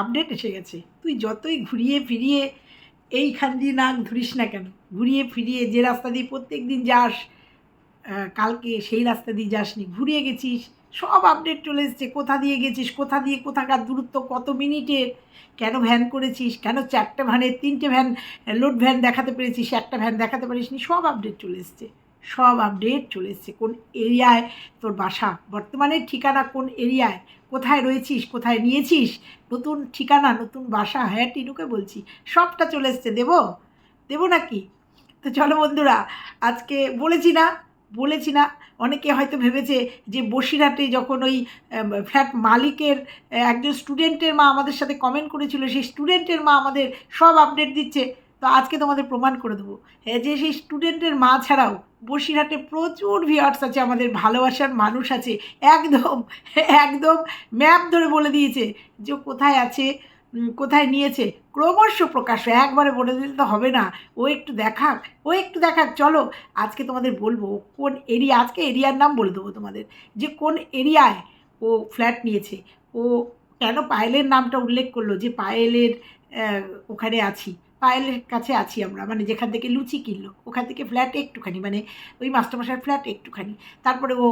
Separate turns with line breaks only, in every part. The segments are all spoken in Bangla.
আপডেট এসে গেছে। তুই যতই ঘুরিয়ে ফিরিয়ে এইখান দিয়ে নাক ধরিস না কেন? ঘুরিয়ে ফিরিয়ে যে রাস্তা দিয়ে প্রত্যেক দিন যাস কালকে সেই রাস্তা দিয়ে যাসনি, ঘুরিয়ে গেছিস, সব আপডেট চলে এসছে। কোথা দিয়ে গেছিস, কোথা দিয়ে, কোথাকার দূরত্ব, কত মিনিটের কেন ভ্যান করেছিস, কেন চারটে ভ্যানের তিনটে ভ্যান লোড ভ্যান দেখাতে পেরেছিস, একটা ভ্যান দেখাতে পারিসনি, সব আপডেট চলে এসছে। সব আপডেট চলে এসছে। কোন এরিয়ায় তোর বাসা? বর্তমানে ঠিকানা কোন এরিয়ায়? কোথায় রয়েছিস? কোথায় নিয়েছিস? নতুন ঠিকানা, নতুন বাসা? হ্যাঁ টিনুকে বলছি। সবটা চলে এসছে। দেবো? দেবো নাকি? তো চলো বন্ধুরা, আজকে বলেছি না বলেছি না। অনেকে হয়তো ভেবেছে যে বসিরহাটে যখন ওই ফ্ল্যাট মালিকের, একজন স্টুডেন্টের মা আমাদের সাথে কমেন্ট করেছিল, সেই স্টুডেন্টের মা আমাদের সব আপডেট দিচ্ছে। তো আজকে তোমাদের প্রমাণ করে দেবো। হ্যাঁ, যে সেই স্টুডেন্টের মা ছাড়াও বসিরহাটে প্রচুর ভিউয়ার্স আছে আমাদের ভালোবাসার মানুষ আছে। একদম একদম ম্যাপ ধরে বলে দিয়েছে যে কোথায় আছে কোথায় নিয়েছে। ক্রমশ প্রকাশ্য একবারে বলে দিলে তো হবে না। ও একটু দেখাক ও একটু দেখাক। চলো আজকে তোমাদের বলব কোন এরিয়া আজকে এরিয়ার নাম বলে দেবো তোমাদের। যে কোন এরিয়ায় ও ফ্ল্যাট নিয়েছে। ও কেন পায়েলের নামটা উল্লেখ করল? যে পায়েলের ওখানে আছি। পায়েলের কাছে আছি আমরা মানে যেখান থেকে লুচি কিনলো, ওখান থেকে ফ্ল্যাট একটুখানি মানে ওই মাস্টারমশার ফ্ল্যাট একটুখানি। তারপরে ও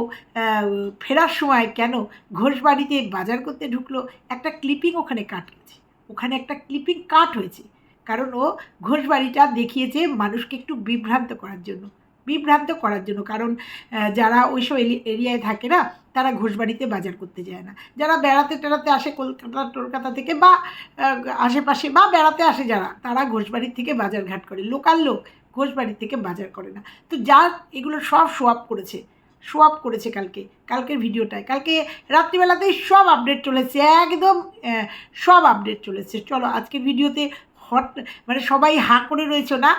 ফেরার সময় কেন ঘোষ বাড়িতে বাজার করতে ঢুকলো, একটা ক্লিপিং ওখানে কাট গেছে ওখানে একটা ক্লিপিং কাট হয়েছে। কারণ ও ঘোষবাড়িটা দেখিয়েছে মানুষকে একটু বিভ্রান্ত করার জন্য। বিভ্রান্ত করার জন্য। কারণ যারা ওইসব এরিয়ায় থাকে না, তারা ঘোষবাড়িতে বাজার করতে যায় না। যারা বেড়াতে টেড়াতে আসে কলকাতা টলকাতা থেকে বা আশেপাশে বা বেড়াতে আসে যারা, তারা ঘোষবাড়ির থেকে বাজার ঘাট করে। লোকাল লোক ঘোষবাড়ির থেকে বাজার করে না। তো যার এগুলো সব আপ করেছে আপ করেছে কালকে, কালকের ভিডিওটায়। কালকে রাত্রিবেলাতেই সব আপডেট চলেছে, একদম সব আপডেট চলেছে। চলো, আজকের ভিডিওতে হট মানে সবাই হাঁ করে রয়েছো না?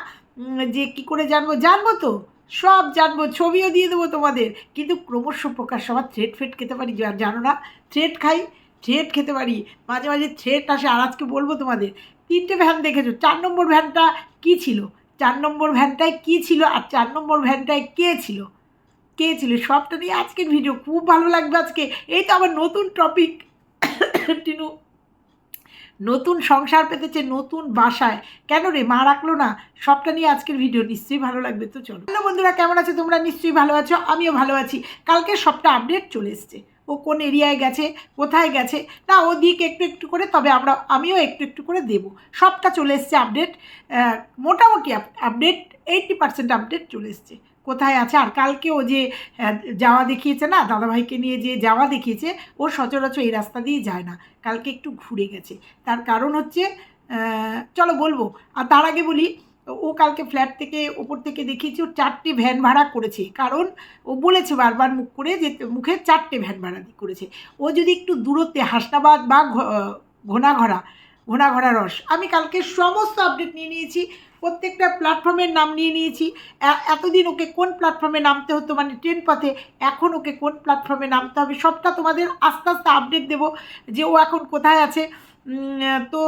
যে কি করে জানব জানব তো? সব জানব, ছবিও দিয়ে দেবো তোমাদের। কিন্তু ক্রমশ প্রকাশ সবার থ্রেড ফেট খেতে পারি জানো না? থ্রেড খাই থ্রেড খেতে পারি। মাঝে মাঝে থ্রেড আসে, আর আজকে বলব তোমাদের, তিনটে ভ্যান দেখেছ? চার নম্বর ভ্যানটা কি ছিল? চার নম্বর ভ্যানটায় কি ছিল আর চার নম্বর ভ্যানটায় কে ছিল? কে ছিল? সবটা নিয়ে আজকের ভিডিও খুব ভালো লাগবে আজকে। এই তো আমার নতুন টপিক টিনু। নতুন সংসার পেতেছে, নতুন বাসায়। কেন রে? মা রাখল না? সবটা নিয়ে আজকের ভিডিও নিশ্চয়ই ভালো লাগবে, তো চলো। হ্যালো বন্ধুরা, কেমন আছে? তোমরা নিশ্চয়ই ভালো আছো, আমিও ভালো আছি। কালকে সবটা আপডেট চলে এসছে। ও কোন এরিয়ায় গেছে, কোথায় গেছে? না, ও দিক একটু একটু করে, তবে আমরা, আমিও একটু একটু করে দেবো। সবটা চলে এসছে আপডেট মোটামুটি আপডেট এইটটি পার্সেন্ট আপডেট চলে এসছে। কোথায় আছে? আর কালকে ও যে যাওয়া দেখিয়েছে না, দাদাভাইকে নিয়ে যে যাওয়া দেখিয়েছে, ও সচরাচর এই রাস্তা দিয়ে যায় না। কালকে একটু ঘুরে গেছে। তার কারণ হচ্ছে চলো বলব। আর তার আগে বলি, ও কালকে ফ্ল্যাট থেকে ওপর থেকে দেখিয়েছে, ও চারটে ভ্যান ভাড়া করেছে। কারণ ও বলেছে বারবার মুখ করে যে, মুখে চারটে ভ্যান ভাড়া করেছে। ও যদি একটু দূরত্বে হাসনাবাদ বা ঘ- ঘোনাঘরা ঘোনাঘরা রস। আমি কালকে সমস্ত আপডেট নিয়ে নিয়েছি, প্রত্যেকটা প্ল্যাটফর্মের নাম নিয়ে নিয়েছি। এতদিন ওকে কোন প্ল্যাটফর্মে নামতে হতো মানে ট্রেন পথে, এখন ওকে কোন প্ল্যাটফর্মে নামতে হবে, সবটা তোমাদের আস্তে আস্তে আপডেট দেবো যে ও এখন কোথায় আছে। তো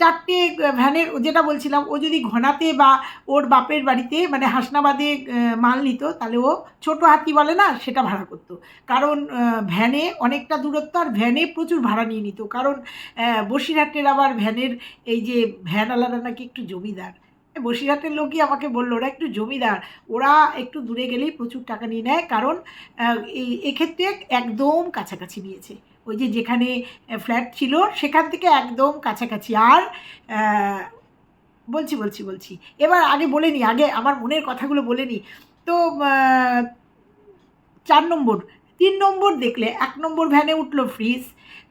চারটে ভ্যানের যেটা বলছিলাম, ও যদি ঘনাতে বা ওর বাপের বাড়িতে মানে হাসনাবাদে মাল নিত, তাহলে ও ছোট হাতি বলে না, সেটা ভাড়া করতো। কারণ ভ্যানে অনেকটা দূরত্ব আর ভ্যানে প্রচুর ভাড়া নিয়ে নিত। কারণ বসিরহাটের আবার ভ্যানের এই যে ভ্যান আলাদা নাকি একটু জমিদার। বসিরহাটের লোকই আমাকে বলল, ওরা একটু জমিদার। ওরা একটু দূরে গেলেই প্রচুর টাকা নিয়ে নেয়। কারণ এই, এক্ষেত্রে একদম কাছাকাছি নিয়েছে। ওই যে যেখানে ফ্ল্যাট ছিল, সেখান থেকে একদম কাছাকাছি। আর বলছি বলছি বলছি। এবার আগে বলে নিই আগে আমার মনের কথাগুলো বলে নিই তো চার নম্বর, তিন নম্বর দেখলে এক নম্বর ভ্যানে উঠল ফ্রিজ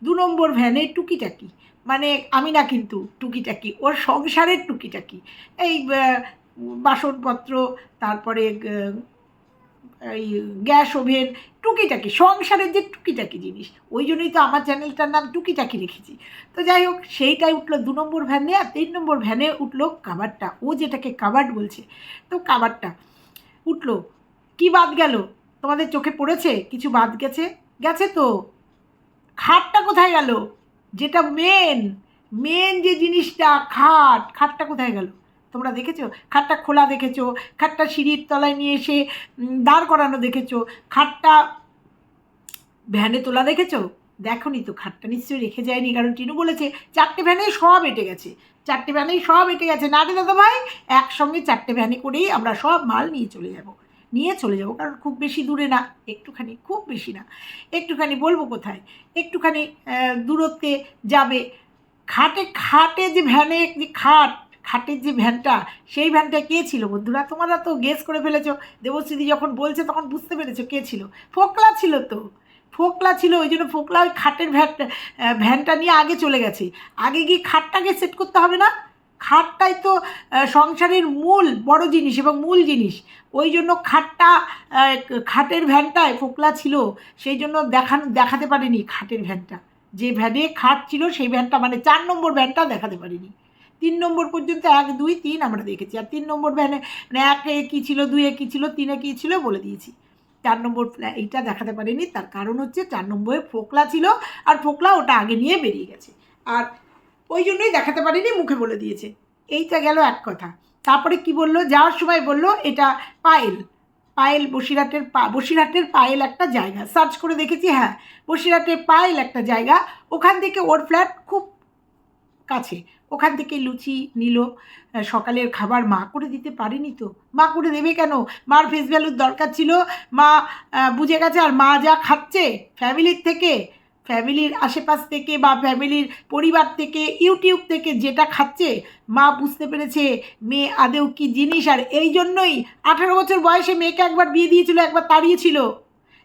দু নম্বর ভ্যানে টুকিটাকি। মানে আমি না কিন্তু টুকিটাকি, ওর সংসারের টুকিটাকি। এই বাসনপত্র, তারপরে এই গ্যাস ওভেন, টুকিটাকি, সংসারের যে টুকিটাকি জিনিস, ওই জন্যই তো আমার চ্যানেলটার নাম টুকিটাকি রেখেছি। তো যাই হোক, সেইটাই উঠল দু নম্বর ভ্যানে আর তিন নম্বর ভ্যানে উঠল কাবারটা। ও যেটাকে কাবার্ড বলছে, তো কাবারটা উঠল। কি বাদ গেল? তোমাদের চোখে পড়েছে? কিছু বাদ গেছে? গেছে তো। খাটটা কোথায় গেল? যেটা মেন মেন যে জিনিসটা, খাট, খাটটা কোথায় গেল? তোমরা দেখেছ? খাটটা খোলা দেখেছ, খাটটা সিঁড়ির তলায় নিয়ে এসে দাঁড় করানো দেখেছ, খাটটা ভ্যানে তোলা দেখেছ? দেখনি তো, খাটটা নিশ্চয়ই রেখে যায়নি, কারণ টিনু বলেছে চারটে ভ্যানেই সব এটে গেছে। চারটে ভ্যানেই সব এটে গেছে। না রে দাদা ভাই একসঙ্গে চারটে ভ্যানে করেই আমরা সব মাল নিয়ে চলে যাব। নিয়ে চলে যাব, কারণ খুব বেশি দূরে না, একটুখানি, খুব বেশি না। একটুখানি বলব কোথায়? একটুখানি দূরত্বে যাবে। খাটে খাটে যে ভ্যানে, যে খাট খাটের যে ভ্যানটা, সেই ভ্যানটা কে ছিল বন্ধুরা? তোমরা তো গেস করে ফেলেছো। দেবশ্রীদি যখন বলছে তখন বুঝতে পেরেছ কে ছিল। ফোকলা ছিল তো। ফোকলা ছিল, ওই জন্য ফোকলা ওই খাটের ভ্যানটা ভ্যানটা নিয়ে আগে চলে গেছে। আগে গিয়ে খাটটাকে সেট করতে হবে না? খাটটাই তো সংসারের মূল, বড় জিনিস এবং মূল জিনিস। ওই জন্য খাটটা খাটের ভ্যানটায় ফোকলা ছিল। সেই জন্য দেখান, দেখাতে পারেনি খাটের ভ্যানটা। যে ভ্যানে খাট ছিল, সেই ভ্যানটা মানে চার নম্বর ভ্যানটা দেখাতে পারিনি। তিন নম্বর পর্যন্ত এক, দুই, তিন আমরা দেখেছি। আর তিন নম্বর ভ্যানে মানে একে কী ছিল দুয়ে কী ছিল তিনে কী ছিল বলে দিয়েছি। চার নম্বর এইটা দেখাতে পারিনি। তার কারণ হচ্ছে চার নম্বরে ফোকলা ছিল আর ফোকলা ওটা আগে নিয়ে বেরিয়ে গেছে। আর ওই জন্যই দেখাতে পারিনি, মুখে বলে দিয়েছে। এইটা গেল এক কথা। তারপরে কি বলল? যাওয়ার সময় বলল, এটা পায়েল। পায়েল বসিরহাটের পা, বসিরহাটের পায়েল একটা জায়গা। সার্চ করে দেখেছি হ্যাঁ বসিরহাটের পায়েল একটা জায়গা। ওখান থেকে ওর ফ্ল্যাট খুব কাছে। ওখান থেকে লুচি নিল। সকালের খাবার মা করে দিতে পারেনি তো? মা করে দেবে কেন? মার ফেস ভ্যালুর দরকার ছিল। মা বুঝে গেছে আর মা যা খাচ্ছে ফ্যামিলির থেকে ফ্যামিলির আশেপাশ থেকে বা ফ্যামিলির পরিবার থেকে ইউটিউব থেকে যেটা খাচ্ছে, মা বুঝতে পেরেছে মেয়ে আদেও কি জিনিস। আর এই জন্যই আঠারো বছর বয়সে মেয়েকে একবার বিয়ে দিয়েছিল, একবার তাড়িয়েছিল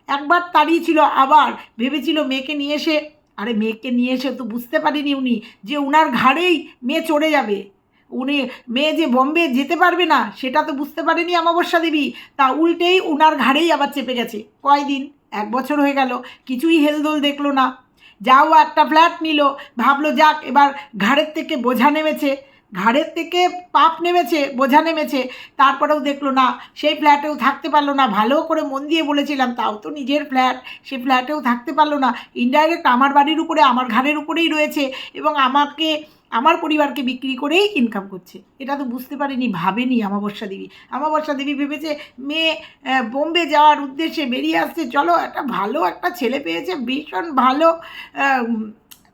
একবার তাড়িয়েছিল আবার ভেবেছিল মেয়েকে নিয়ে এসে আরে মেয়েকে নিয়ে এসে তো বুঝতে পারিনি উনি যে উনার ঘাড়েই মেয়ে চড়ে যাবে। উনি, মেয়ে যে বম্বে যেতে পারবে না, সেটা তো বুঝতে পারেনি অমাবস্যা দেবী। তা উল্টেই উনার ঘাড়েই আবার চেপে গেছে। কয়দিন? এক বছর হয়ে গেল, কিছুই হেলদোল দেখল না। যাও একটা ফ্ল্যাট নিল, ভাবলো যাক এবার ঘাড়ের থেকে বোঝা নেমেছে। ঘাড়ের থেকে পাপ নেমেছে, বোঝা নেমেছে। তারপরেও দেখল, না, সেই ফ্ল্যাটেও থাকতে পারল না। ভালো করে মন দিয়ে বলেছিলাম, তাও তো নিজের ফ্ল্যাট, সে ফ্ল্যাটেও থাকতে পারল না। ইনডাইরেক্ট আমার বাড়ির উপরে, আমার ঘাড়ের উপরেই রয়েছে এবং আমাকে, আমার পরিবারকে বিক্রি করেই ইনকাম করছে। এটা তো বুঝতে পারিনি, ভাবেনি আমাবস্যা দেবী। আমাবস্যা দেবী ভেবেছে, মেয়ে বোম্বে যাওয়ার উদ্দেশ্যে বেরিয়ে আসছে। চলো, একটা ভালো একটা ছেলে পেয়েছে, ভীষণ ভালো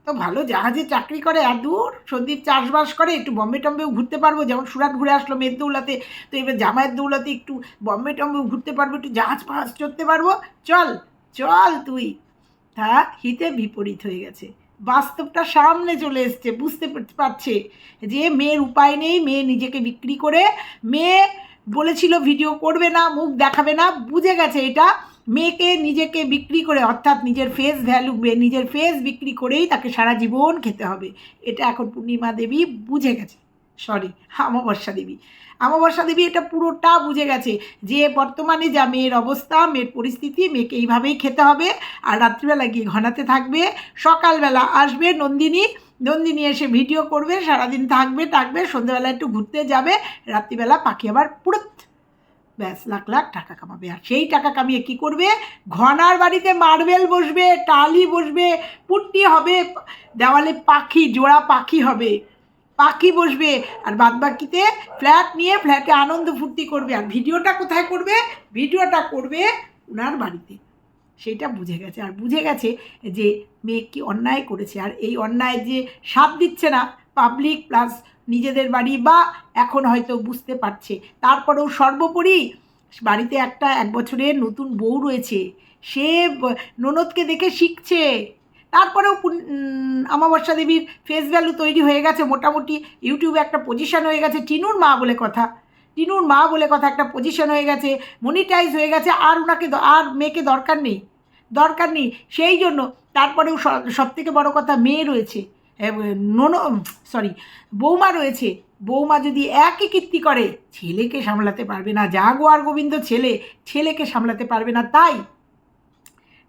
তো ভালো জাহাজে চাকরি করে আর দূর। সন্দীপ চাষবাস করে, একটু বম্বে টম্বেও ঘুরতে পারব। যেমন সুরাট ঘুরে আসলো মেয়ের দৌলাতে, তো এবার জামাইয়ের দৌলাতে একটু বম্বে টম্বেও ঘুরতে পারব, একটু জাহাজ ফাহাজ চড়তে পারব। চল চল তুই। তা হিতে বিপরীত হয়ে গেছে। বাস্তবটা সামনে চলে এসছে, বুঝতে পারছে যে মেয়ের উপায় নেই, মেয়ে নিজেকে বিক্রি করে, মেয়ে বলেছিল ভিডিও করবে না, মুখ দেখাবে না, বুঝে গেছে এটা। মেয়েকে নিজেকে বিক্রি করে, অর্থাৎ নিজের ফেস ভ্যালু নিজের ফেস বিক্রি করেই তাকে সারা জীবন খেতে হবে। এটা এখন পূর্ণিমা দেবী বুঝে গেছে। সরি অমাবস্যা দেবী। অমাবস্যা দেবী এটা পুরোটা বুঝে গেছে যে বর্তমানে যা মেয়ের অবস্থা, মেয়ের পরিস্থিতি, মেয়েকে এইভাবেই খেতে হবে। আর রাত্রিবেলা গিয়ে ঘনাতে থাকবে, সকালবেলা আসবে নন্দিনী নন্দিনী এসে ভিডিও করবে, সারাদিন থাকবে থাকবে, সন্ধ্যেবেলা একটু ঘুরতে যাবে, রাত্রিবেলা পাখি আবার পুরুত ব্যাস, লাখ লাখ টাকা কামাবে। আর সেই টাকা কামিয়ে কি করবে? ঘনার বাড়িতে মার্বেল বসবে, টালি বসবে, পুট্টি হবে, দেওয়ালে পাখি, জোড়া পাখি হবে, পাখি বসবে, আর বাদ বাকিতে ফ্ল্যাট নিয়ে ফ্ল্যাটে আনন্দ ফুর্তি করবে। আর ভিডিওটা কোথায় করবে? ভিডিওটা করবে ওনার বাড়িতে। সেইটা বুঝে গেছে। আর বুঝে গেছে যে মেয়ে কি অন্যায় করেছে। আর এই অন্যায় যে সাথ দিচ্ছে না পাবলিক প্লাস নিজেদের বাড়ি বা এখন হয়তো বুঝতে পারছে। তারপরেও সর্বোপরি বাড়িতে একটা এক বছরের নতুন বউ রয়েছে। সে ননদকে দেখে শিখছে। তারপরেও অমাবস্যা দেবীর ফেস ভ্যালু তৈরি হয়ে গেছে মোটামুটি। ইউটিউবে একটা পজিশন হয়ে গেছে টিনুর মা বলে কথা। টিনুর মা বলে কথা একটা পজিশন হয়ে গেছে মনিটাইজ হয়ে গেছে, আর ওনাকে আর মেয়েকে দরকার নেই। দরকার নেই। সেই জন্য তারপরেও সব থেকে বড় কথা মেয়ে রয়েছে। নন সরি বৌমা রয়েছে। বৌমা যদি একই কীর্তি করে, ছেলেকে সামলাতে পারবে না। আর গোবিন্দ ছেলে, ছেলেকে সামলাতে পারবে না। তাই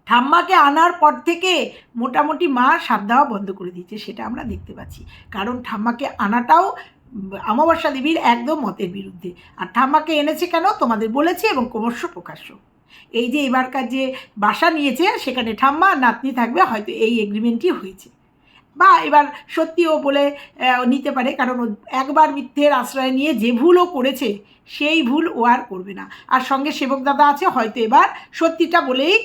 ঠাম্মাকে আনার পর থেকে মোটামুটি মা সাপ দেওয়া বন্ধ করে দিয়েছে, সেটা আমরা দেখতে পাচ্ছি। কারণ ঠাম্মাকে আনাটাও অমাবস্যা দেবীর একদম মতের বিরুদ্ধে। আর ঠাম্মাকে এনেছে কেন? তোমাদের বলেছি এবং ক্রমশ প্রকাশ্য। এই যে এবারকার যে বাসা নিয়েছে, সেখানে ঠাম্মা নাতনি থাকবে, হয়তো এই এগ্রিমেন্টই হয়েছে। বা এবার সত্যিও বলে নিতে পারে। কারণ একবার মিথ্যের আশ্রয় নিয়ে যে ভুলও করেছে, সেই ভুল ও আর করবে না। আর সঙ্গে সেবক দাদা আছে, হয়তো এবার সত্যিটা বলেই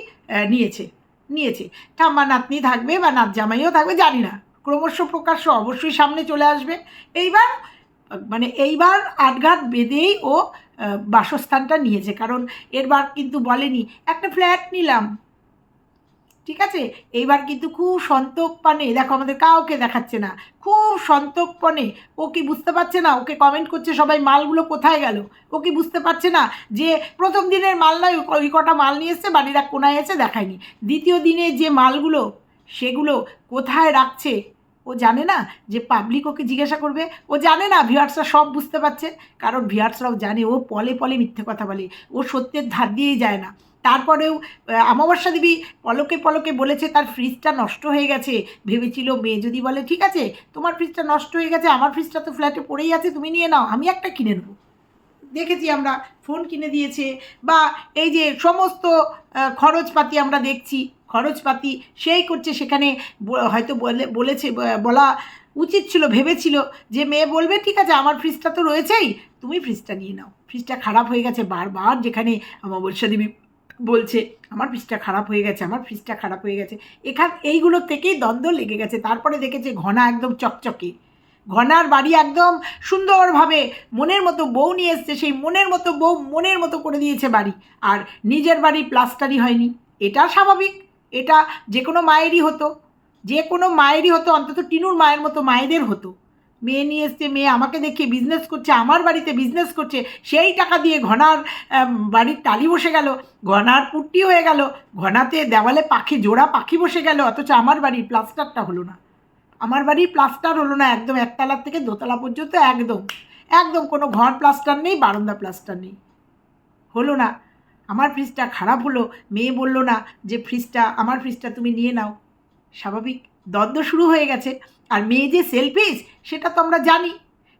নিয়েছে। নিয়েছে। ঠাম্মা নাতনি থাকবে বা নাত জামাইও থাকবে, জানি না। ক্রমশ প্রকাশ্য অবশ্যই সামনে চলে আসবে। এইবার মানে এইবার আটঘাট বেঁধেই ও বাসস্থানটা নিয়েছে। কারণ এরবার কিন্তু বলেনি, একটা ফ্ল্যাট নিলাম। ঠিক আছে? এইবার কিন্তু খুব সন্তোষপানে দেখো আমাদের কাউকে দেখাচ্ছে না, খুব সন্তোষপনে ও কি বুঝতে পারছে না? ওকে কমেন্ট করছে সবাই, মালগুলো কোথায় গেল? ও কি বুঝতে পারছে না যে প্রথম দিনের মাল নয় ওই কটা মাল নিয়ে এসছে, বাড়ির কোনায় এসে দেখায়নি। দ্বিতীয় দিনে যে মালগুলো, সেগুলো কোথায় রাখছে, ও জানে না? যে পাবলিক ওকে জিজ্ঞাসা করবে। ও জানে না ভিউয়ার্সরা সব বুঝতে পারছে, কারণ ভিউয়ার্সরাও জানে, ও পলে পলে মিথ্যে কথা বলে, ও সত্যের ধার দিয়েই যায় না। তারপরেও অমাবস্যা দেবী পলকে পলকে বলেছে, তার ফ্রিজটা নষ্ট হয়ে গেছে। ভেবেছিল মেয়ে যদি বলে, ঠিক আছে, তোমার ফ্রিজটা নষ্ট হয়ে গেছে, আমার ফ্রিজটা তো ফ্ল্যাটে পড়েই আছে, তুমি নিয়ে নাও, আমি একটা কিনে নেব। দেখেছি আমরা ফোন কিনে দিয়েছে, বা এই যে সমস্ত খরচপাতি আমরা দেখছি, খরচপাতি সেই করছে, সেখানে হয়তো বলে, বলেছে বলা উচিত ছিল, ভেবেছিল যে মেয়ে বলবে, ঠিক আছে, আমার ফ্রিজটা তো রয়েছেই, তুমি ফ্রিজটা নিয়ে নাও। ফ্রিজটা খারাপ হয়ে গেছে বারবার, যেখানে অমাবস্যা দেবী বলছে, আমার ফ্রিজটা খারাপ হয়ে গেছে, আমার ফ্রিজটা খারাপ হয়ে গেছে। এখান, এইগুলো থেকেই দ্বন্দ্ব লেগে গেছে। তারপরে দেখেছে ঘনা একদম চকচকে। ঘনার বাড়ি একদম সুন্দরভাবে মনের মতো বউ নিয়ে এসছে, সেই মনের মতো বউ মনের মতো করে দিয়েছে বাড়ি। আর নিজের বাড়ি প্লাস্টারই হয়নি। এটা স্বাভাবিক। এটা যে কোনো মায়েরই হতো। যে কোনো মায়েরই হতো, অন্তত টিনুর মায়ের মতো মায়েদের হতো। মেয়ে নিয়ে এসছে, মেয়ে আমাকে দেখে বিজনেস করছে, আমার বাড়িতে বিজনেস করছে, সেই টাকা দিয়ে ঘনার বাড়ির টালি বসে গেল, ঘনার পুট্টি হয়ে গেল, ঘনাতে দেওয়ালে পাখি, জোড়া পাখি বসে গেল, অথচ আমার বাড়ির প্লাস্টারটা হলো না। আমার বাড়ির প্লাস্টার হলো না, একদম একতলার থেকে দোতলা পর্যন্ত, একদম একদম কোনো ঘর প্লাস্টার নেই, বারান্দা প্লাস্টার নেই। হলো না। আমার ফ্রিজটা খারাপ হলো, মেয়ে বলল না যে ফ্রিজটা আমার ফ্রিজটা তুমি নিয়ে নাও। স্বাভাবিক। দ্বন্দ্ব শুরু হয়ে গেছে। আর মেয়ে যে সেলফিস সেটা তো আমরা জানি।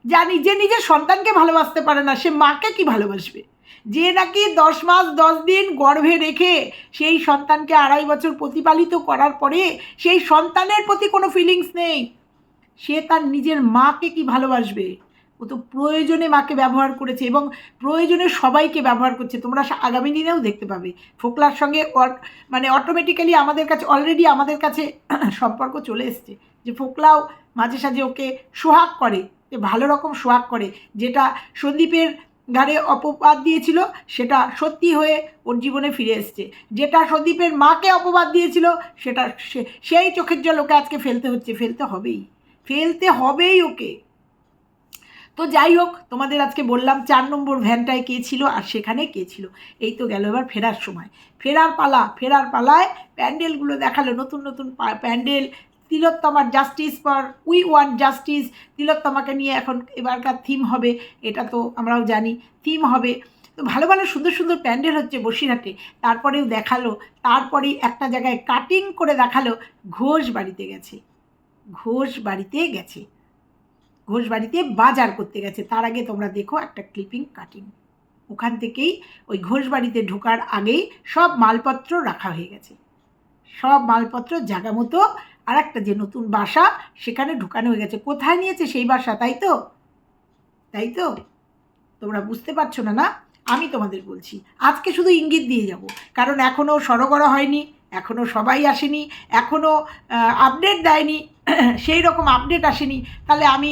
জানি যে নিজের সন্তানকে ভালোবাসতে পারে না, সে মাকে কি ভালোবাসবে? যে নাকি দশ মাস, দশ দিন গর্ভে রেখে সেই সন্তানকে আড়াই বছর প্রতিপালিত করার পরে সেই সন্তানের প্রতি কোনো ফিলিংস নেই। সে তার নিজের মাকে কি ভালোবাসবে? ও তো প্রয়োজনে মাকে ব্যবহার করেছে এবং প্রয়োজনে সবাইকে ব্যবহার করছে। তোমরা আগামী দিনেও দেখতে পাবে। ফোকলার সঙ্গে মানে অটোমেটিক্যালি আমাদের কাছে অলরেডি আমাদের কাছে সম্পর্ক চলে এসছে যে ফোকলাও মাঝে সাঝে ওকে সোহাগ করে, যে ভালো রকম সোহাগ করে, যেটা সন্দীপের গাড়ে অপবাদ দিয়েছিল, সেটা সত্যি হয়ে ওর জীবনে ফিরে এসছে। যেটা সন্দীপের মাকে অপবাদ দিয়েছিল, সেটা সেই চোখের জল ওকে আজকে ফেলতে হচ্ছে। ফেলতে হবেই। ফেলতে হবেই ওকে। তো যাই হোক, তোমাদের আজকে বললাম চার নম্বর ভ্যানটায় কে ছিল আর সেখানে কে ছিল। এই তো গেল এবার ফেরার সময়। ফেরার পালা, ফেরার পালায় প্যান্ডেলগুলো দেখাল, নতুন নতুন প্যান্ডেল। তিলোত্তমার justice for we want justice তিলোত্তমাকে নিয়ে এখন এবারকার থিম হবে, এটা তো আমরাও জানি থিম হবে। তো ভালো ভালো সুন্দর সুন্দর প্যান্ডেল হচ্ছে বসিরহাটে। তারপরেও দেখাল, তারপরেই একটা জায়গায় কাটিং করে দেখাল, ঘোষ বাড়িতে গেছে। ঘোষ বাড়িতে গেছে। ঘোষ বাড়িতে বাজার করতে গেছে। তার আগে তোমরা দেখো একটা ক্লিপিং কাটিং ওখান থেকেই ওই ঘোষ বাড়িতে ঢোকার আগেই সব মালপত্র রাখা হয়ে গেছে। সব মালপত্র জায়গা মতো আর একটা যে নতুন বাসা, সেখানে ঢুকানো হয়ে গেছে। কোথায় নিয়েছে সেই বাসা, তাই তো? তাই তো? তোমরা বুঝতে পারছ না না? আমি তোমাদের বলছি, আজকে শুধু ইঙ্গিত দিয়ে যাব। কারণ এখনও সরগড়া হয়নি, এখনও সবাই আসেনি, এখনও আপডেট দেয়নি সেই রকম আপডেট আসেনি। তাহলে আমি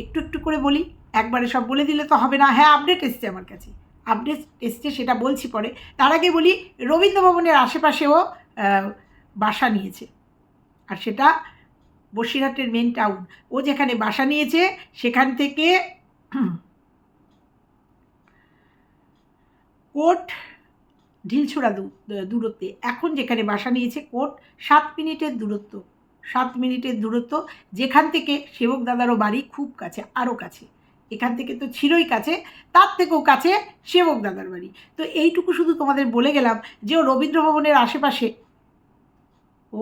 একটু একটু করে বলি, একবারে সব বলে দিলে তো হবে না। হ্যাঁ আপডেট এসছে আমার কাছে। আপডেট এসছে, সেটা বলছি পরে। তার আগে বলি রবীন্দ্র ভবনের আশেপাশেও বাসা নিয়েছে। আর সেটা বসিরহাটের মেন টাউন ও যেখানে বাসা নিয়েছে, সেখান থেকে কোর্ট ঢিলছোড়া দূরত্বে। এখন যেখানে বাসা নিয়েছে, কোর্ট সাত মিনিটের দূরত্ব। সাত মিনিটের দূরত্ব। যেখান থেকে সেবক দাদারও বাড়ি খুব কাছে, আরও কাছে। এখান থেকে তো ছিলই কাছে, তার থেকেও কাছে সেবক দাদার বাড়ি। তো এইটুকু শুধু তোমাদের বলে গেলাম যে ও রবীন্দ্র ভবনের আশেপাশে ও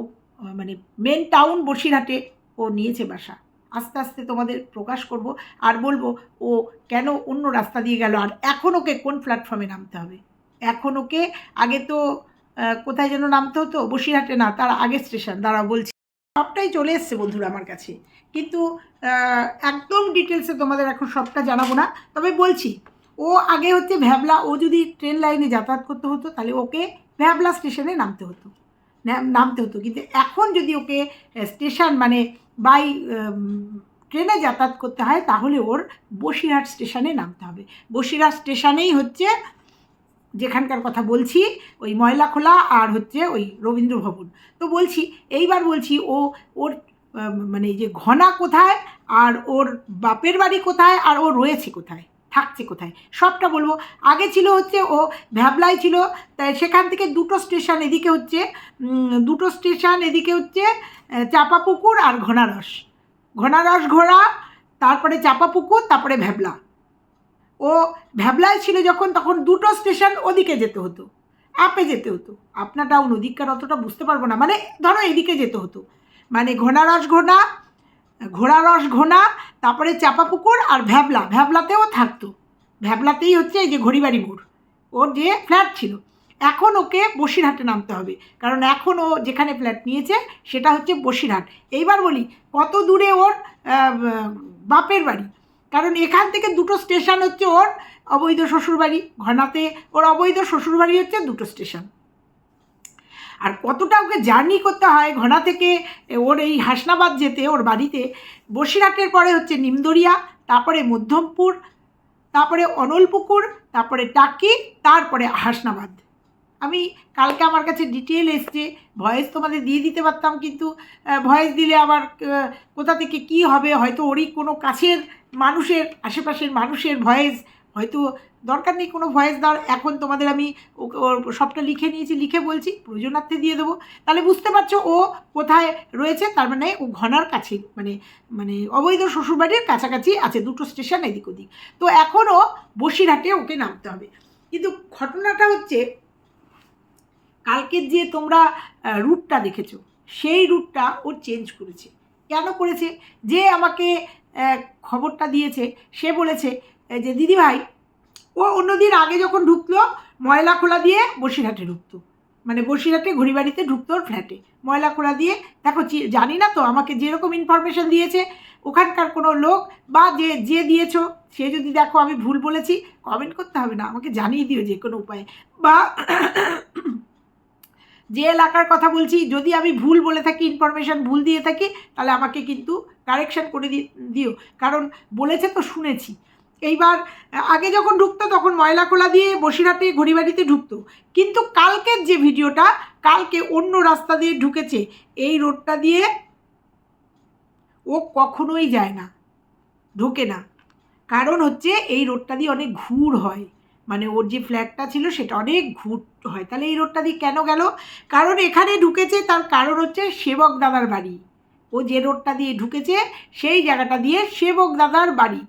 মানে মেন টাউন বসিরহাটে ও নিয়েছে বাসা। আস্তে আস্তে তোমাদের প্রকাশ করব আর বলব, ও কেন অন্য রাস্তা দিয়ে গেল আর এখন ওকে কোন প্ল্যাটফর্মে নামতে হবে? এখন ওকে আগে তো কোথায় যেন নামতে হতো? বসিরহাটে না, তার আগের স্টেশন দাঁড়া বলছি। সবটাই চলে এসছে বন্ধুরা আমার কাছে। কিন্তু একদম ডিটেলসে তোমাদের এখন সবটা জানাব না। তবে বলছি, ও আগে হচ্ছে ভ্যাবলা, ও যদি ট্রেন লাইনে যাতায়াত করতে হতো, তাহলে ওকে ভ্যাবলা স্টেশনে নামতে হতো। নামতে হতো। কিন্তু এখন যদি ওকে স্টেশন মানে বাই ট্রেনে যাতায়াত করতে হয়, তাহলে ওর বসিরহাট স্টেশনে নামতে হবে। বসিরহাট স্টেশনেই হচ্ছে যেখানকার কথা বলছি ওই ময়লাখোলা আর হচ্ছে ওই রবীন্দ্র ভবন। তো বলছি এইবার বলছি ও ওর মানে যে ঘনা কোথায় আর ওর বাপের বাড়ি কোথায় আর ও রয়েছে কোথায় থাকছে কোথায়? সবটা বলব। আগে ছিল হচ্ছে ও ভ্যাবলায় ছিল তাই সেখান থেকে দুটো স্টেশন এদিকে হচ্ছে দুটো স্টেশন এদিকে হচ্ছে আহ, চাপাপুকুর আর ঘনারস। ঘনারস ঘোড়া তারপরে চাপাপুকুর তারপরে ভ্যাবলা। ও ভ্যাবলায় ছিল যখন, তখন দুটো স্টেশন ওদিকে যেতে হতো আপে যেতে হতো। আপনার ডাউন ওদিককার অতটা বুঝতে পারব না। মানে ধরো এদিকে যেতে হতো। মানে ঘোড়ারস ঘোড়া ঘোড়ারস ঘোনা তারপরে চাপা পুকুর আর ভ্যাবলা। ভ্যাবলাতেও থাকতো। ভ্যাবলাতেই হচ্ছে এই যে ঘড়িবাড়ি মোড়। ওর যে ফ্ল্যাট ছিল। এখন ওকে বসিরহাটে নামতে হবে। কারণ এখন ও যেখানে ফ্ল্যাট নিয়েছে, সেটা হচ্ছে বসিরহাট। এইবার বলি, কত দূরে ওর বাপের বাড়ি? কারণ এখান থেকে দুটো স্টেশন হচ্ছে ওর অবৈধ শ্বশুরবাড়ি, ঘনাতে ওর অবৈধ শ্বশুরবাড়ি হচ্ছে দুটো স্টেশন। আর কতটা ওকে জার্নি করতে হয় ঘনা থেকে ওর এই হাসনাবাদ যেতে, ওর বাড়িতে, বসিরহাটের পরে হচ্ছে নিমদরিয়া, তারপরে মধ্যমপুর, তারপরে অনলপুকুর, তারপরে টাকি, তারপরে হাসনাবাদ। আমি কালকে আমার কাছে ডিটেল এসছে ভয়েস তোমাদের দিয়ে দিতে পারতাম, কিন্তু ভয়েস দিলে আবার কোথা থেকে কি হবে, হয়তো ওরই কোনো কাছের মানুষের, আশেপাশের মানুষের ভয়েস হয়তো দরকার নেই কোনো ভয়েস দেওয়ার। এখন তোমাদের আমি সবটা লিখে নিয়েছি, লিখে বলছি, প্রয়োজনার্থে দিয়ে দেবো। তাহলে বুঝতে পারছ ও কোথায় রয়েছে, তার মানে ও ঘনার কাছে মানে মানে অবৈধ শ্বশুরবাড়ির কাছাকাছি আছে, দুটো স্টেশন এদিক ওদিক। তো এখনও বসিরহাটে ওকে নামতে হবে। কিন্তু ঘটনাটা হচ্ছে কালকের যে তোমরা রুটটা দেখেছ, সেই রুটটা ও চেঞ্জ করেছে। কেন করেছে? যে আমাকে খবরটা দিয়েছে, সে বলেছে যে দিদিভাই, ও অন্যদিন আগে যখন ঢুকলো ময়লা খোলা দিয়ে বসিরহাটে ঢুকতো। মানে বসিরহাটে ঘড়িবাড়িতে ঢুকতো ওর ফ্ল্যাটে ময়লা খোলা দিয়ে, দেখো জানি না তো, আমাকে যেরকম ইনফরমেশন দিয়েছে, ওখানকার কোনো লোক বা যে যে দিয়েছ, সে যদি দেখো আমি ভুল বলেছি কমেন্ট করতে হবে না। আমাকে জানিয়ে দিও যে কোনো উপায়ে। বা যে এলাকার কথা বলছি, যদি আমি ভুল বলে থাকি ইনফরমেশন ভুল দিয়ে থাকি, তাহলে আমাকে কিন্তু কারেকশন করে দিও। কারণ বলেছে তো শুনেছি। এইবার, আগে যখন ঢুকতো, তখন ময়লা খোলা দিয়ে বসিরহাটে ঘড়িবাড়িতে ঢুকতো। কিন্তু কালকের যে ভিডিওটা, কালকে অন্য রাস্তা দিয়ে ঢুকেছে, এই রোডটা দিয়ে ও কখনোই যায় না, ঢোকে না। কারণ হচ্ছে, এই রোডটা দিয়ে অনেক ঘুর হয়। মানে ওর যে ফ্ল্যাটটা ছিল সেটা অনেক ঘুর হয়। তাহলে এই রোডটা দিয়ে কেন গেল? কারণ এখানে ঢুকেছে তার কারণ হচ্ছে সেবক দাদার বাড়ি। ও যে রোডটা দিয়ে ঢুকেছে, সেই জায়গাটা দিয়ে সেবক দাদার বাড়ি।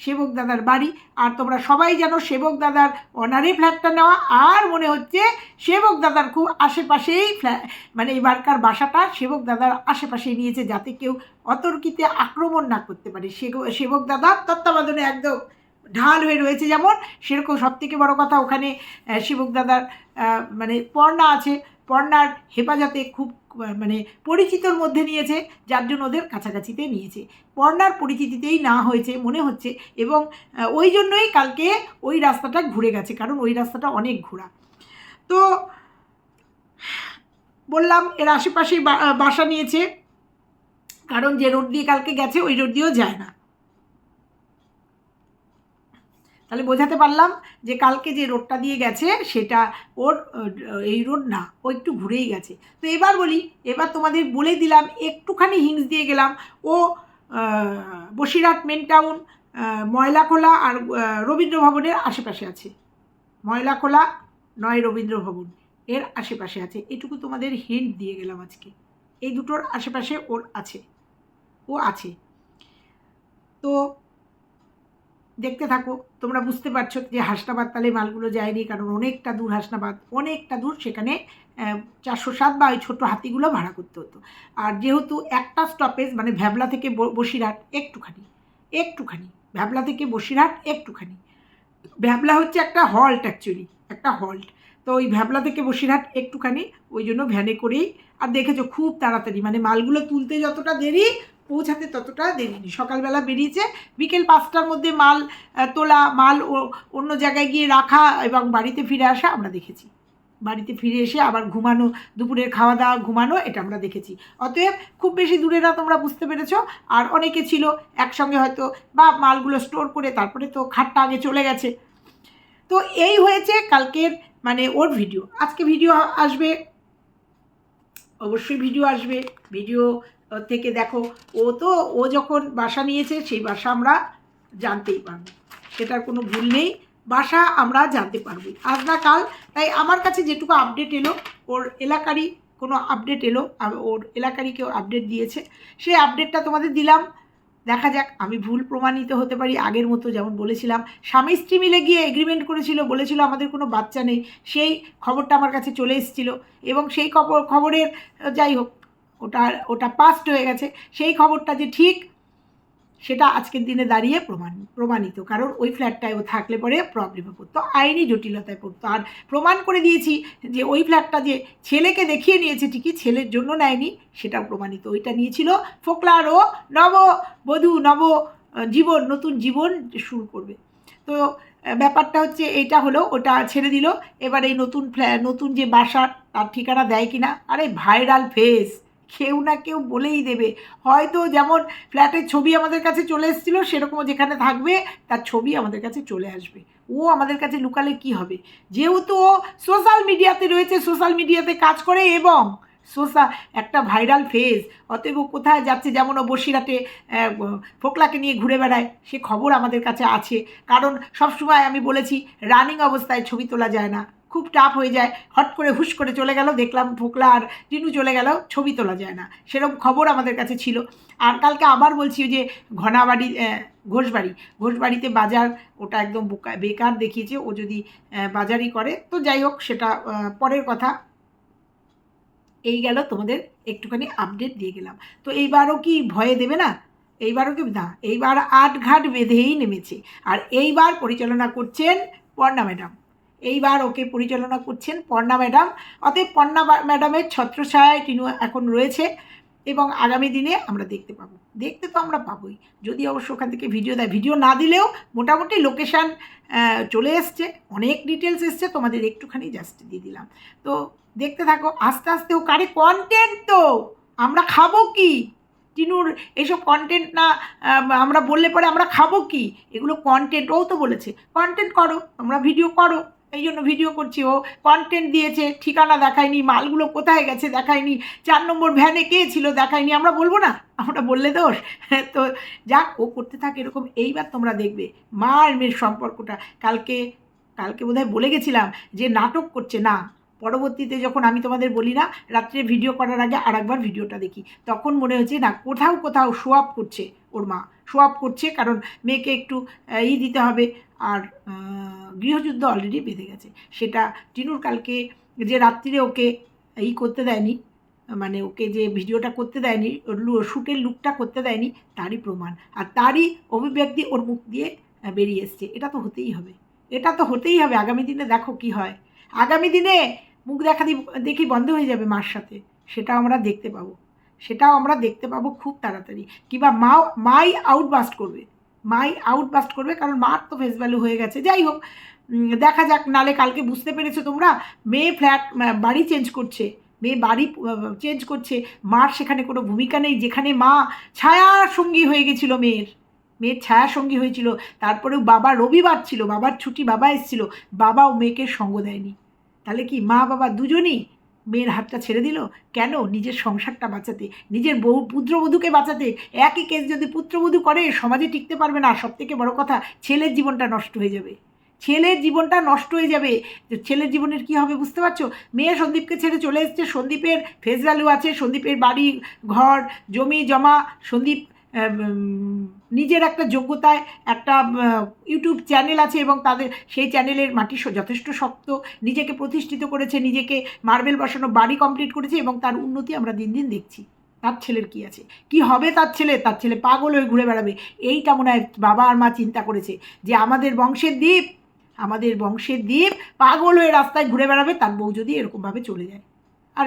সেবক দাদার বাড়ি। আর তোমরা সবাই জানো সেবক দাদার অনারে ফ্ল্যাটটা নেওয়া। আর মনে হচ্ছে সেবক দাদার খুব আশেপাশেই ফ্ল্যাট মানে এবারকার বাসাটা সেবক দাদার আশেপাশেই নিয়েছে যাতে কেউ অতর্কিতে আক্রমণ না করতে পারে। সেবক দাদার তত্ত্বাবধানে একদম ঢাল হয়ে রয়েছে যেমন, সেরকম সব থেকে বড় কথা ওখানে শিবক দাদার মানে পর্ণা আছে। পর্ণার হেফাজতে খুব মানে পরিচিতর মধ্যে নিয়েছে, যার জন্য ওদের কাছাকাছিতে নিয়েছে। পর্ণার পরিচিতিতেই না হয়েছে মনে হচ্ছে এবং ওই জন্যই কালকে ওই রাস্তাটা ঘুরে গেছে, কারণ ওই রাস্তাটা অনেক ঘোরা। তো, বললাম এর আশেপাশেই বাসা নিয়েছে, কারণ যে রোড দিয়ে কালকে গেছে, ওই রোড দিয়েও যায় না। তাহলে বোঝাতে পারলাম যে কালকে যে রোডটা দিয়ে গেছে সেটা ওর এই রোড না, ও একটু ঘুরেই গেছে। তো এবার বলি, এবার তোমাদের বলে দিলাম, একটুখানি হিংস দিয়ে গেলাম। ও বসিরহাট মেন টাউন ময়লাখোলা আর রবীন্দ্র ভবনের আশেপাশে আছে। ময়লাখোলা নয় রবীন্দ্র ভবন এর আশেপাশে আছে। এটুকু তোমাদের হিন্ট দিয়ে গেলাম আজকে। এই দুটোর আশেপাশে ওর আছে। ও আছে। তো দেখতে থাকো, তোমরা বুঝতে পারছ যে হাসনাবাদ তালে মালগুলো যায়নি, কারণ অনেকটা দূর হাসনাবাদ, অনেকটা দূর সেখানে চারশো সাত বা ওই ছোটো হাতিগুলো ভাড়া করতে হতো। আর যেহেতু একটা স্টপেজ মানে ভ্যাবলা থেকে বসিরহাট একটুখানি একটুখানি, ভ্যাবলা থেকে বসিরহাট একটুখানি। ভ্যাবলা হচ্ছে একটা হল্ট অ্যাকচুয়ালি একটা হল্ট তো ওই ভ্যাবলা থেকে বসিরহাট একটুখানি, ওই জন্য ভ্যানে করেই, আর দেখেছ খুব তাড়াতাড়ি মানে মালগুলো তুলতে যতটা দেরি পৌঁছাতে ততটা দেরি নেই। সকালবেলা বেরিয়েছে, বিকেল পাঁচটার মধ্যে মাল তোলা, মাল ও- অন্য জায়গায় গিয়ে রাখা এবং বাড়িতে ফিরে আসা আমরা দেখেছি। বাড়িতে ফিরে এসে আবার ঘুমানো, দুপুরের খাওয়া দাওয়া ঘুমানো এটা আমরা দেখেছি। অতএব খুব বেশি দূরে না তোমরা বুঝতে পেরেছ। আর অনেকে ছিল একসঙ্গে হয়তো বা মালগুলো স্টোর করে তারপরে তো খাটটা আগে চলে গেছে। তো এই হয়েছে কালকের মানে ওর ভিডিও। আজকে ভিডিও আসবে, অবশ্যই ভিডিও আসবে। ভিডিও থেকে দেখো, ও তো, ও যখন বাসা নিয়েছে, সেই বাসা আমরা জানতেই পারব। সেটার কোনো ভুল নেই, বাসা আমরা জানতে পারব আজ না কাল, তাই আমার কাছে যেটুকু আপডেট এলো, ওর এলাকারই কোনো আপডেট এলো ওর এলাকারই কেউ আপডেট দিয়েছে, সেই আপডেটটা তোমাদের দিলাম। দেখা যাক, আমি ভুল প্রমাণিত হতে পারি, আগের মতো যেমন বলেছিলাম। স্বামী স্ত্রী মিলে গিয়ে এগ্রিমেন্ট করেছিল, বলেছিল আমাদের কোনো বাচ্চা নেই, সেই খবরটা আমার কাছে চলে এসেছিল। এবং সেই খবর খবরের, যাই হোক ওটা ওটা পাস্ট হয়ে গেছে। সেই খবরটা যে ঠিক, সেটা আজকের দিনে দাঁড়িয়ে প্রমাণ, প্রমাণিত। কারণ ওই ফ্ল্যাটটায় ও থাকলে পরে প্রবলেমে পড়তো। আইনি জটিলতায় পড়তো। আর প্রমাণ করে দিয়েছি যে ওই ফ্ল্যাটটা যে ছেলেকে দেখিয়ে নিয়েছে ঠিকই, ছেলের জন্য নেয়নি, সেটাও প্রমাণিত। ওইটা নিয়েছিল ফোকলার ও নব বধূ, নব জীবন, নতুন জীবন শুরু করবে। তো ব্যাপারটা হচ্ছে এইটা হলো, ওটা ছেড়ে দিল। এবার এই নতুন ফ্ল্যা নতুন যে বাসা, তার ঠিকানা দেয় কিনা? আরে ভাইরাল ফেস কেউ না কেউ বলেই দেবে। হয়তো যেমন ফ্ল্যাটের ছবি আমাদের কাছে চলে এসেছিল সেরকম যেখানে থাকবে, তার ছবি আমাদের কাছে চলে আসবে। ও আমাদের কাছে লুকালে কি হবে? যেহেতু ও সোশ্যাল মিডিয়াতে রয়েছে সোশ্যাল মিডিয়াতে কাজ করে এবং সোশ্যাল একটা ভাইরাল ফেজ অতএব কোথায় যাচ্ছে? যেমন ও বসিরাটে ফোকলাকে নিয়ে ঘুরে বেড়ায়, সে খবর আমাদের কাছে আছে। কারণ সবসময় আমি বলেছি রানিং অবস্থায় ছবি তোলা যায় না। খুব টাফ হয়ে যায়। হট করে হুশ করে চলে গেল, দেখলাম ফোকলা আর টিনু চলে গেল, ছবি তোলা যায় না। সেরকম খবর আমাদের কাছে ছিল। আর কালকে আবার বলছি যে ঘনাবাড়ি ঘোষবাড়ি। ঘোষবাড়িতে বাজার ওটা একদম বোকা বেকার দেখিয়েছে। ও যদি বাজারই করে। তো যাই হোক, সেটা পরের কথা। এই গেল তোমাদের একটুখানি আপডেট দিয়ে গেলাম। তো এইবারও কি ভয়ে দেবে না? এইবারও কি না, এইবার আট ঘাট বেঁধেই নেমেছে। আর এইবার পরিচালনা করছেন পর্ণা ম্যাডাম। এইবার ওকে পরিচালনা করছেন পর্ণা ম্যাডাম। অতএব পর্ণা ম্যাডামের ছত্রছায়ায় টিনু এখন রয়েছে এবং আগামী দিনে আমরা দেখতে পাবো। দেখতে তো আমরা পাবোই। যদি অবশ্য ওখান থেকে ভিডিও দেয়, ভিডিও না দিলেও মোটামুটি লোকেশান চলে এসছে। অনেক ডিটেলস এসছে, তোমাদের একটুখানি জাস্ট দিয়ে দিলাম। তো দেখতে থাকো, আস্তে আস্তে ও কারে কন্টেন্ট তো? আমরা খাব কি? টিনুর এইসব কন্টেন্ট না আমরা বললে পরে আমরা খাব কি? এগুলো কন্টেন্ট ও তো বলেছে। কন্টেন্ট করো, তোমরা ভিডিও করো। এই জন্য ভিডিও করছি। ও কন্টেন্ট দিয়েছে, ঠিকানা দেখায়নি, মালগুলো কোথায় গেছে দেখায়নি, চার নম্বর ভ্যানে কে ছিল দেখায়নি, আমরা বলব না, আমরা বললে দোষ। তো যাক, ও করতে থাকে এরকম, এইবার তোমরা দেখবে মা আর মেয়ের সম্পর্কটা। কালকে কালকে বোধহয় বলে গেছিলাম যে নাটক করছে, না, পরবর্তীতে যখন আমি তোমাদের বলি না, রাত্রে ভিডিও করার আগে আরেকবার ভিডিওটা দেখি। তখন মনে হচ্ছে না, কোথাও কোথাও শো আপ করছে ওর মা। আপ করছে, কারণ মেয়েকে একটু ই দিতে হবে। আর গৃহযুদ্ধ অলরেডি বেঁধে গেছে। সেটা টিনুর কালকে যে রাত্রিরে ওকে ই করতে দেয়নি মানে ওকে যে ভিডিওটা করতে দেয়নি শ্যুটের লুকটা করতে দেয়নি, তারই প্রমাণ। আর তারই অভিব্যক্তি ওর মুখ দিয়ে বেরিয়ে এসছে। এটা তো হতেই হবে। এটা তো হতেই হবে। আগামী দিনে দেখো কি হয়। আগামী দিনে মুখ দেখা দেখি বন্ধ হয়ে যাবে মার সাথে। সেটা আমরা দেখতে পাবো। সেটাও আমরা দেখতে পাবো খুব তাড়াতাড়ি। কিংবা মা মাই আউটবাস্ট করবে। মাই আউটবাস্ট করবে কারণ মার তো ফেস ভ্যালু হয়ে গেছে। যাই হোক দেখা যাক, নালে কালকে বুঝতে পেরেছ তোমরা, মেয়ে ফ্ল্যাট বাড়ি চেঞ্জ করছে। মেয়ে বাড়ি চেঞ্জ করছে। মার সেখানে কোনো ভূমিকা নেই, যেখানে মা ছায়ার সঙ্গী হয়ে গেছিল মেয়ের। মেয়ের ছায়া সঙ্গী হয়েছিল। তারপরেও বাবা রবিবার ছিল, বাবার ছুটি বাবা এসেছিল। বাবাও মেয়েকে সঙ্গ দেয়নি। তাহলে কি মা বাবা দুজনই মেয়ের হাতটা ছেড়ে দিল? কেন? নিজের সংসারটা বাঁচাতে, নিজের বউ, পুত্রবধূকে বাঁচাতে। একই কেস যদি পুত্রবধূ করে, সমাজে টিকতে পারবে না। সব থেকে বড় কথা, ছেলের জীবনটা নষ্ট হয়ে যাবে। ছেলের জীবনটা নষ্ট হয়ে যাবে। ছেলের জীবনের কি হবে বুঝতে পারছ? মেয়ে সন্দীপকে ছেড়ে চলে এসছে। সন্দীপের ফেস ভ্যালু আছে। সন্দীপের বাড়ি, ঘর, জমি, জমা, সন্দীপ নিজের একটা যোগ্যতায় একটা ইউটিউব চ্যানেল আছে এবং তাদের, সেই চ্যানেলের মাটি যথেষ্ট শক্ত, নিজেকে প্রতিষ্ঠিত করেছে, নিজেকে মার্বেল বসানো বাড়ি কমপ্লিট করেছে এবং তার উন্নতি আমরা দিন দিন দেখছি। তার ছেলের কি আছে? কি হবে তার ছেলে? তার ছেলে পাগল হয়ে ঘুরে বেড়াবে। এইটা মনে হয় বাবা আর মা চিন্তা করেছে যে আমাদের বংশের দ্বীপ, আমাদের বংশের দ্বীপ পাগল হয়ে রাস্তায় ঘুরে বেড়াবে, তার বউ যদি এরকমভাবে চলে যায়। আর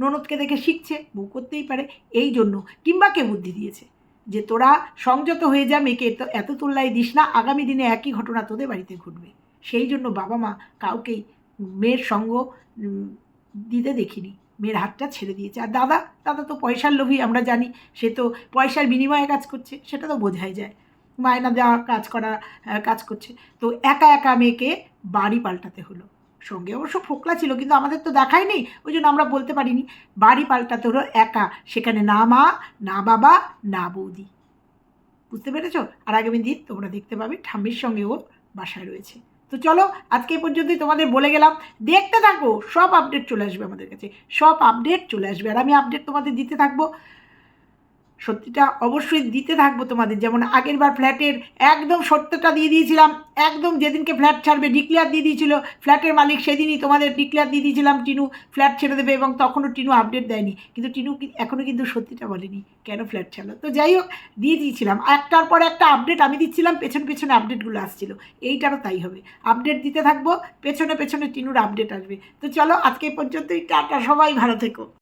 ননদকে দেখে শিখছে, বউ করতেই পারে। এই জন্য কিংবা কে বুদ্ধি দিয়েছে? যে তোরা সংযত হয়ে যা মেয়েকে, এত তোল্লাই দিস না, আগামী দিনে একই ঘটনা তোদের বাড়িতে ঘটবে। সেই জন্য বাবা মা কাউকেই মেয়ের সঙ্গ দিতে দেখিনি। মেয়ের হাতটা ছেড়ে দিয়েছে। আর দাদা দাদা তো পয়সার লোভী, আমরা জানি, সে তো পয়সার বিনিময়ে কাজ করছে, সেটা তো বোঝাই যায়। মায়না দেওয়া কাজ করা কাজ করছে। তো একা একা মেয়েকে বাড়ি পাল্টাতে হলো। সঙ্গে অবশ্য ফোকলা ছিল, কিন্তু আমাদের তো দেখাই নেই ওই জন্য আমরা বলতে পারিনি। বাড়ি পাল্টাতে হলো একা, সেখানে না মা, না বাবা, না বৌদি। বুঝতে পেরেছ? আর আগামী দিন তোমরা দেখতে পাবে ঠাম্মির সঙ্গে ও বাসায় রয়েছে। তো চলো, আজকে এই পর্যন্তই তোমাদের বলে গেলাম। দেখতে থাকো, সব আপডেট চলে আসবে আমাদের কাছে, সব আপডেট চলে আসবে। আর আমি আপডেট তোমাদের দিতে থাকব। সত্যিটা অবশ্যই দিতে থাকব তোমাদের। যেমন আগের বার ফ্ল্যাটের একদম সত্যটা দিয়ে দিয়েছিলাম, একদম যেদিনকে ফ্ল্যাট ছাড়বে ডিক্লেয়ার দিয়ে দিয়েছিল, ফ্ল্যাটের মালিক সেদিনই তোমাদের ডিক্লেয়ার দিয়ে দিয়েছিলাম টিনু, ফ্ল্যাট ছেড়ে দেবে এবং তখনও টিনু আপডেট দেয়নি। কিন্তু টিনু এখনও কিন্তু সত্যিটা বলেনি, কেন ফ্ল্যাট ছাড়লো? তো যাই হোক, দিয়ে দিয়েছিলাম। একটার পর একটা আপডেট আমি দিচ্ছিলাম, পেছন পেছনে আপডেটগুলো আসছিল। এইটারও তাই হবে। আপডেট দিতে থাকব, পেছনে পেছনে টিনুর আপডেট আসবে। তো চলো আজকে পর্যন্তই, টাটা সবাই, ভালো থেকো।